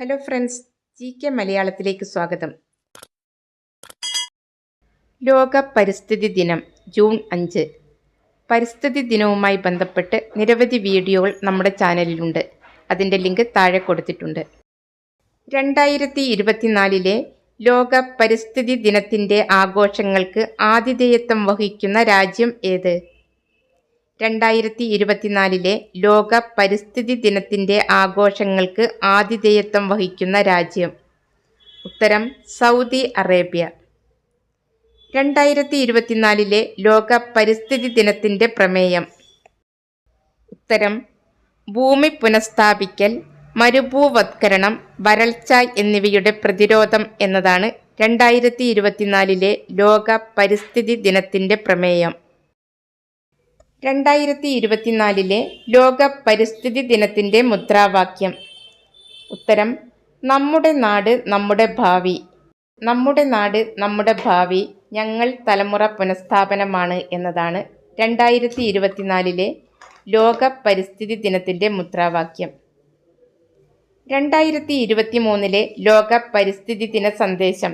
Hello friends G K മലയാളത്തിലേക്ക് സ്വാഗതം. ലോക പരിസ്ഥിതി ദിനം ജൂൺ അഞ്ച്. പരിസ്ഥിതി ദിനവുമായി ബന്ധപ്പെട്ട് നിരവധി വീഡിയോകൾ നമ്മുടെ ചാനലിലുണ്ട്. അതിന്റെ ലിങ്ക് താഴെ കൊടുത്തിട്ടുണ്ട്. രണ്ടായിരത്തി ഇരുപത്തിനാലിലെ ലോക പരിസ്ഥിതി ദിനത്തിന്റെ ആഘോഷങ്ങൾക്ക് ആതിഥേയത്വം വഹിക്കുന്ന രാജ്യം ഏത്? രണ്ടായിരത്തി ഇരുപത്തിനാലിലെ ലോക പരിസ്ഥിതി ദിനത്തിന്റെ ആഘോഷങ്ങൾക്ക് ആതിഥേയത്വം വഹിക്കുന്ന രാജ്യം. ഉത്തരം സൗദി അറേബ്യ. രണ്ടായിരത്തി ഇരുപത്തിനാലിലെ ലോക പരിസ്ഥിതി ദിനത്തിന്റെ പ്രമേയം. ഉത്തരം ഭൂമി പുനഃസ്ഥാപിക്കൽ മരുഭൂവത്കരണം വരൾച്ച എന്നിവയുടെ പ്രതിരോധം എന്നതാണ് രണ്ടായിരത്തി ഇരുപത്തിനാലിലെ ലോക പരിസ്ഥിതി ദിനത്തിന്റെ പ്രമേയം. രണ്ടായിരത്തി ഇരുപത്തിനാലിലെ ലോക പരിസ്ഥിതി ദിനത്തിന്റെ മുദ്രാവാക്യം. ഉത്തരം നമ്മുടെ നാട് നമ്മുടെ ഭാവി. നമ്മുടെ നാട് നമ്മുടെ ഭാവി ഞങ്ങൾ തലമുറ പുനഃസ്ഥാപനമാണ് എന്നതാണ് രണ്ടായിരത്തി ഇരുപത്തിനാലിലെ ലോക പരിസ്ഥിതി ദിനത്തിന്റെ മുദ്രാവാക്യം. രണ്ടായിരത്തി ഇരുപത്തി മൂന്നിലെ ലോക പരിസ്ഥിതി ദിന സന്ദേശം.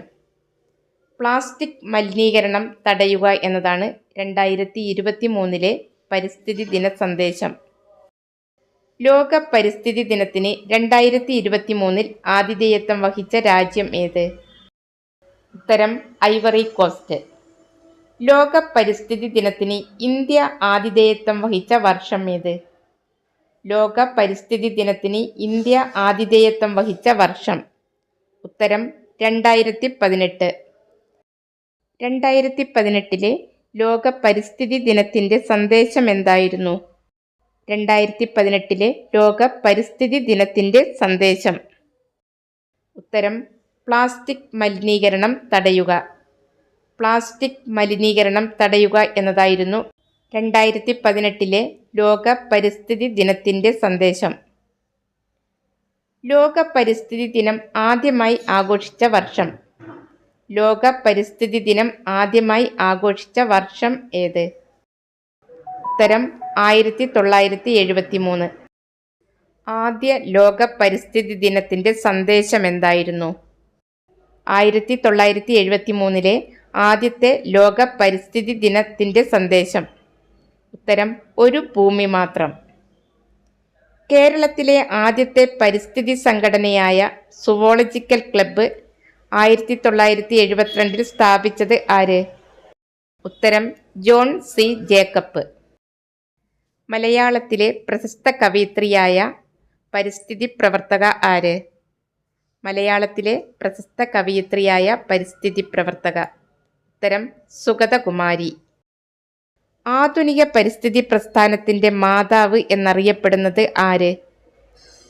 പ്ലാസ്റ്റിക് മലിനീകരണം തടയുക എന്നതാണ് രണ്ടായിരത്തി ഇരുപത്തി മൂന്നിലെ പരിസ്ഥിതി ദിന സന്ദേശം. ലോക പരിസ്ഥിതി ദിനത്തിന് രണ്ടായിരത്തി ഇരുപത്തി മൂന്നിൽ ആതിഥേയത്വം വഹിച്ച രാജ്യം ഏത്? ഉത്തരം ഐവറി കോസ്റ്റ്. ലോക പരിസ്ഥിതി ദിനത്തിന് ഇന്ത്യ ആതിഥേയത്വം വഹിച്ച വർഷം ഏത്? ലോക പരിസ്ഥിതി ദിനത്തിന് ഇന്ത്യ ആതിഥേയത്വം വഹിച്ച വർഷം. ഉത്തരം രണ്ടായിരത്തി പതിനെട്ട് രണ്ടായിരത്തി പതിനെട്ടിലെ ലോക പരിസ്ഥിതി ദിനത്തിന്റെ സന്ദേശം എന്തായിരുന്നു രണ്ടായിരത്തി പതിനെട്ടിലെ ലോക പരിസ്ഥിതി ദിനത്തിന്റെ സന്ദേശം. ഉത്തരം പ്ലാസ്റ്റിക് മലിനീകരണം തടയുക. പ്ലാസ്റ്റിക് മലിനീകരണം തടയുക എന്നതായിരുന്നു രണ്ടായിരത്തി പതിനെട്ടിലെ ലോക പരിസ്ഥിതി ദിനത്തിന്റെ സന്ദേശം. ലോക പരിസ്ഥിതി ദിനം ആദ്യമായി ആഘോഷിച്ച വർഷം. ലോക പരിസ്ഥിതി ദിനം ആദ്യമായി ആഘോഷിച്ച വർഷം ഏത്? ഉത്തരം ആയിരത്തി തൊള്ളായിരത്തി എഴുപത്തി മൂന്ന് ആദ്യ ലോക പരിസ്ഥിതി ദിനത്തിന്റെ സന്ദേശം എന്തായിരുന്നു? ആയിരത്തി തൊള്ളായിരത്തി എഴുപത്തി മൂന്നിലെ ആദ്യത്തെ ലോക പരിസ്ഥിതി ദിനത്തിന്റെ സന്ദേശം. ഉത്തരം ഒരു ഭൂമി മാത്രം. കേരളത്തിലെ ആദ്യത്തെ പരിസ്ഥിതി സംഘടനയായ സുവോളജിക്കൽ ക്ലബ്ബ് ആയിരത്തി തൊള്ളായിരത്തി എഴുപത്തിരണ്ടിൽ സ്ഥാപിച്ചത് ആര്? ഉത്തരം ജോൺ സി ജേക്കബ്. മലയാളത്തിലെ പ്രശസ്ത കവയിത്രിയായ പരിസ്ഥിതി പ്രവർത്തക ആര്? മലയാളത്തിലെ പ്രശസ്ത കവയിത്രിയായ പരിസ്ഥിതി പ്രവർത്തക. ഉത്തരം സുഗതകുമാരി. ആധുനിക പരിസ്ഥിതി പ്രസ്ഥാനത്തിന്റെ മാതാവ് എന്നറിയപ്പെടുന്നത് ആര്?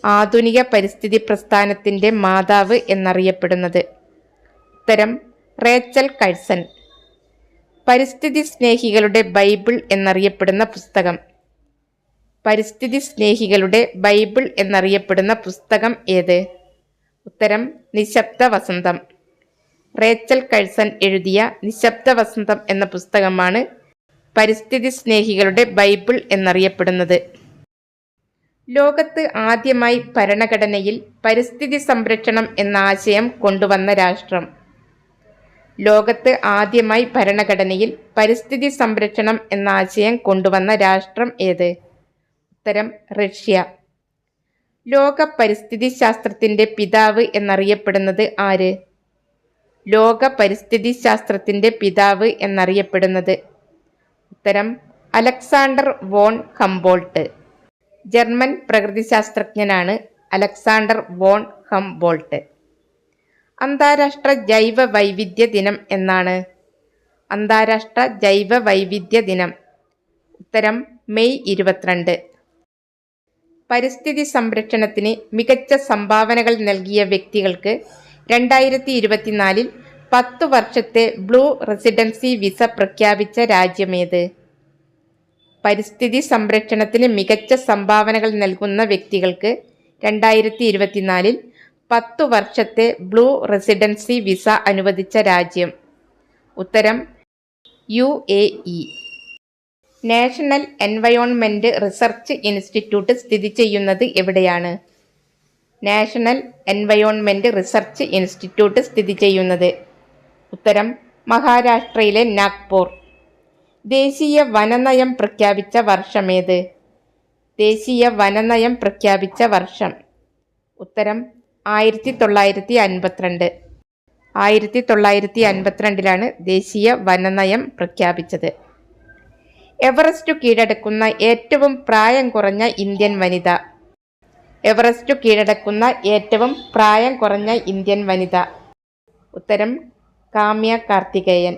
ആധുനിക പരിസ്ഥിതി പ്രസ്ഥാനത്തിന്റെ മാതാവ് എന്നറിയപ്പെടുന്നത് ഉത്തരം റേച്ചൽ കഴ്സൺ. പരിസ്ഥിതി സ്നേഹികളുടെ ബൈബിൾ എന്നറിയപ്പെടുന്ന പുസ്തകം. പരിസ്ഥിതി സ്നേഹികളുടെ ബൈബിൾ എന്നറിയപ്പെടുന്ന പുസ്തകം ഏത്? ഉത്തരം നിശബ്ദ വസന്തം. റേച്ചൽ കഴ്സൺ എഴുതിയ നിശബ്ദ വസന്തം എന്ന പുസ്തകമാണ് പരിസ്ഥിതി സ്നേഹികളുടെ ബൈബിൾ എന്നറിയപ്പെടുന്നത്. ലോകത്ത് ആദ്യമായി ഭരണഘടനയിൽ പരിസ്ഥിതി സംരക്ഷണം എന്ന ആശയം കൊണ്ടുവന്ന രാഷ്ട്രം. ലോകത്ത് ആദ്യമായി ഭരണഘടനയിൽ പരിസ്ഥിതി സംരക്ഷണം എന്ന ആശയം കൊണ്ടുവന്ന രാഷ്ട്രം ഏത്? ഉത്തരം റഷ്യ. ലോക പരിസ്ഥിതി ശാസ്ത്രത്തിന്റെ പിതാവ് എന്നറിയപ്പെടുന്നത് ആര്? ലോക പരിസ്ഥിതി ശാസ്ത്രത്തിന്റെ പിതാവ് എന്നറിയപ്പെടുന്നത് ഉത്തരം അലക്സാണ്ടർ വോൺ ഹംബോൾട്ട്. ജർമ്മൻ പ്രകൃതിശാസ്ത്രജ്ഞനാണ് അലക്സാണ്ടർ വോൺ ഹംബോൾട്ട്. അന്താരാഷ്ട്ര ജൈവ വൈവിധ്യ ദിനം എന്നാണ്. അന്താരാഷ്ട്ര ജൈവ വൈവിധ്യ ദിനം. ഉത്തരം മെയ് ഇരുപത്തിരണ്ട്. പരിസ്ഥിതി സംരക്ഷണത്തിന് മികച്ച സംഭാവനകൾ നൽകിയ വ്യക്തികൾക്ക് രണ്ടായിരത്തി ഇരുപത്തിനാലിൽ പത്ത് വർഷത്തെ ബ്ലൂ റെസിഡൻസി വിസ പ്രഖ്യാപിച്ച രാജ്യമേത്? പരിസ്ഥിതി സംരക്ഷണത്തിന് മികച്ച സംഭാവനകൾ നൽകുന്ന വ്യക്തികൾക്ക് രണ്ടായിരത്തി ഇരുപത്തിനാലിൽ പത്തു വർഷത്തെ ബ്ലൂ റെസിഡൻസി വിസ അനുവദിച്ച രാജ്യം. ഉത്തരം U A E. National environment research institute സ്ഥിതി ചെയ്യുന്നത് എവിടെയാണ്? നാഷണൽ എൻവയോൺമെന്റ് റിസർച്ച് ഇൻസ്റ്റിറ്റ്യൂട്ട് സ്ഥിതി ചെയ്യുന്നത്. ഉത്തരം മഹാരാഷ്ട്രയിലെ നാഗ്പൂർ. ദേശീയ വനനയം പ്രഖ്യാപിച്ച വർഷമേത് ദേശീയ വനനയം പ്രഖ്യാപിച്ച വർഷം. ഉത്തരം ആയിരത്തി തൊള്ളായിരത്തി അൻപത്തിരണ്ട് ആയിരത്തി തൊള്ളായിരത്തി അൻപത്തിരണ്ടിലാണ് ദേശീയ വനനയം പ്രഖ്യാപിച്ചത്. എവറസ്റ്റ് കീഴടക്കുന്ന ഏറ്റവും പ്രായം കുറഞ്ഞ ഇന്ത്യൻ വനിത. എവറസ്റ്റ് കീഴടക്കുന്ന ഏറ്റവും പ്രായം കുറഞ്ഞ ഇന്ത്യൻ വനിത. ഉത്തരം കാമ്യ കാർത്തികേയൻ.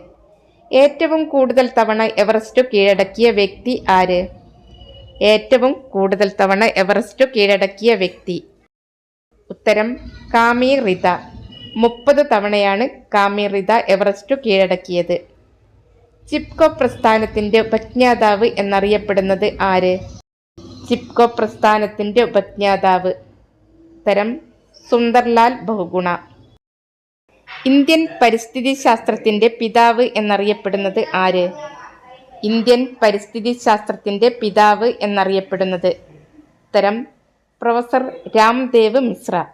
ഏറ്റവും കൂടുതൽ തവണ എവറസ്റ്റ് കീഴടക്കിയ വ്യക്തി ആര്? ഏറ്റവും കൂടുതൽ തവണ എവറസ്റ്റ് കീഴടക്കിയ വ്യക്തി. ഉത്തരം കാമി റിത മുപ്പത് തവണയാണ് കാമി റിത എവറസ്റ്റ് കീഴടക്കിയത്. ചിപ്കോ പ്രസ്ഥാനത്തിന്റെ ഉപജ്ഞാതാവ് എന്നറിയപ്പെടുന്നത് ആര്? ചിപ്കോ പ്രസ്ഥാനത്തിന്റെ ഉപജ്ഞാതാവ്. ഉത്തരം സുന്ദർലാൽ ബഹുഗുണ. ഇന്ത്യൻ പരിസ്ഥിതി ശാസ്ത്രത്തിന്റെ പിതാവ് എന്നറിയപ്പെടുന്നത് ആര്? ഇന്ത്യൻ പരിസ്ഥിതി ശാസ്ത്രത്തിന്റെ പിതാവ് എന്നറിയപ്പെടുന്നത്. ഉത്തരം professor Ramdev Mishra.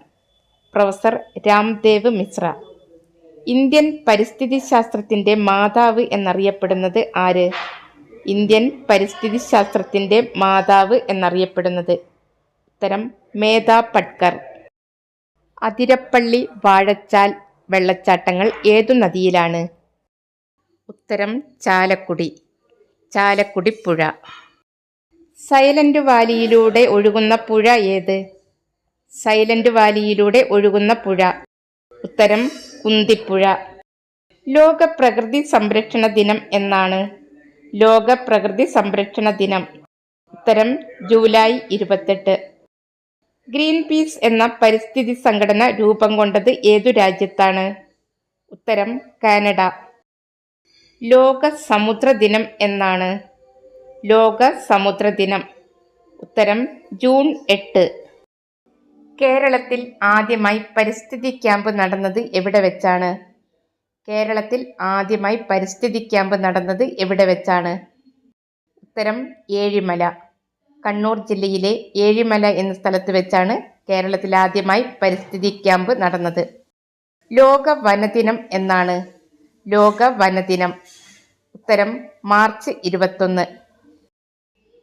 Professor Ramdev Mishra. Indian പരിസ്ഥിതി ശാസ്ത്രത്തിന്റെ മാതാവ് എന്നറിയപ്പെടുന്നത് ആര്? ഇന്ത്യൻ പരിസ്ഥിതി ശാസ്ത്രത്തിന്റെ മാതാവ് എന്നറിയപ്പെടുന്നത്. ഉത്തരം മേധ പട്കർ. അതിരപ്പള്ളി വാഴച്ചാൽ വെള്ളച്ചാട്ടങ്ങൾ ഏതു നദിയിലാണ്? ഉത്തരം ചാലക്കുടി. ചാലക്കുടി പുഴ. സൈലന്റ് വാലിയിലൂടെ ഒഴുകുന്ന പുഴ ഏത്? സൈലന്റ് വാലിയിലൂടെ ഒഴുകുന്ന പുഴ. ഉത്തരം കുന്തിപ്പുഴ. ലോക പ്രകൃതി സംരക്ഷണ ദിനം എന്നാണ്. ലോക പ്രകൃതി സംരക്ഷണ ദിനം. ഉത്തരം ജൂലൈ ഇരുപത്തെട്ട്. ഗ്രീൻ പീസ് എന്ന പരിസ്ഥിതി സംഘടന രൂപം കൊണ്ടത് ഏതു രാജ്യത്താണ്? ഉത്തരം കാനഡ. ലോക സമുദ്ര ദിനം എന്നാണ്. ലോക സമുദ്ര ദിനം ഉത്തരം ജൂൺ എട്ട്. കേരളത്തിൽ ആദ്യമായി പരിസ്ഥിതി ക്യാമ്പ് നടന്നത് എവിടെ വെച്ചാണ്? കേരളത്തിൽ ആദ്യമായി പരിസ്ഥിതി ക്യാമ്പ് നടന്നത് എവിടെ വെച്ചാണ്? ഉത്തരം ഏഴിമല. കണ്ണൂർ ജില്ലയിലെ ഏഴിമല എന്ന സ്ഥലത്ത് വെച്ചാണ് കേരളത്തിൽ ആദ്യമായി പരിസ്ഥിതി ക്യാമ്പ് നടന്നത്. ലോക വനദിനം എന്നാണ്. ലോക വനദിനം ഉത്തരം മാർച്ച് ഇരുപത്തൊന്ന്.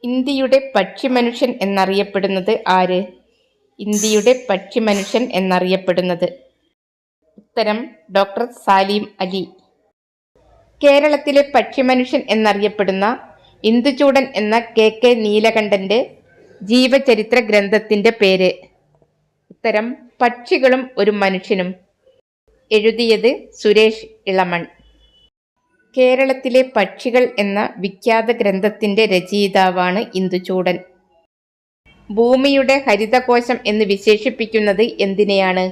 ഇന്ത്യയുടെ പക്ഷിമനുഷ്യൻ എന്നറിയപ്പെടുന്നത് ആര്? ഇന്ത്യയുടെ പക്ഷിമനുഷ്യൻ എന്നറിയപ്പെടുന്നത്. ഉത്തരം ഡോക്ടർ സാലിം അലി. കേരളത്തിലെ പക്ഷിമനുഷ്യൻ എന്നറിയപ്പെടുന്ന ഇന്ദുചൂടൻ എന്ന കെ കെ നീലകണ്ഠന്റെ ജീവചരിത്ര ഗ്രന്ഥത്തിന്റെ പേര്. ഉത്തരം പക്ഷികളും ഒരു മനുഷ്യനും. എഴുതിയത് സുരേഷ് ഇളമൺ. കേരളത്തിലെ പക്ഷികൾ എന്ന വിഖ്യാത ഗ്രന്ഥത്തിന്റെ രചയിതാവാണ് ഇന്ദുചൂടൻ. ഭൂമിയുടെ ഹരിതകോശം എന്ന് വിശേഷിപ്പിക്കുന്നത് എന്തിനെയാണ്?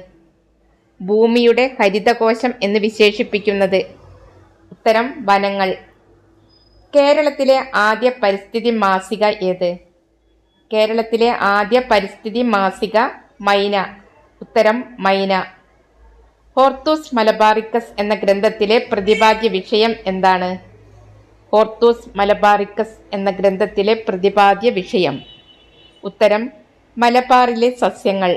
ഭൂമിയുടെ ഹരിതകോശം എന്ന് വിശേഷിപ്പിക്കുന്നത് ഉത്തരം വനങ്ങൾ. കേരളത്തിലെ ആദ്യ പരിസ്ഥിതി മാസിക ഏത്? കേരളത്തിലെ ആദ്യ പരിസ്ഥിതി മാസിക മൈന. ഉത്തരം മൈന. ഹോർത്തൂസ് മലബാറിക്കസ് എന്ന ഗ്രന്ഥത്തിലെ പ്രതിപാദ്യ വിഷയം എന്താണ്? ഹോർത്തൂസ് മലബാറിക്കസ് എന്ന ഗ്രന്ഥത്തിലെ പ്രതിപാദ്യ വിഷയം. ഉത്തരം മലബാറിലെ സസ്യങ്ങൾ.